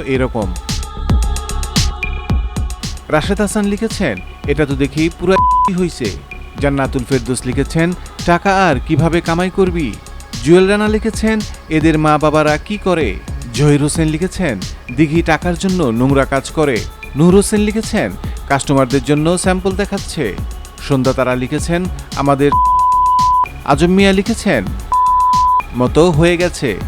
এরকম। রাশেদ হাসান লিখেছেন, এটা তো দেখি পুরো হইছে। জান্নাতুল ফেরদোস লিখেছেন, টাকা আর কীভাবে কামাই করবি? জুয়েল রানা লিখেছেন, এদের মা বাবারা কি করে? জহির হোসেন লিখেছেন, দিঘি টাকার জন্য নোংরা কাজ করে। নূর হোসেন লিখেছেন, কাস্টমারদের জন্য স্যাম্পল দেখাচ্ছে। সন্ধ্যা তারা লিখেছেন, আমাদের আজম মিয়া লিখেছেন, মতো হয়ে গেছে।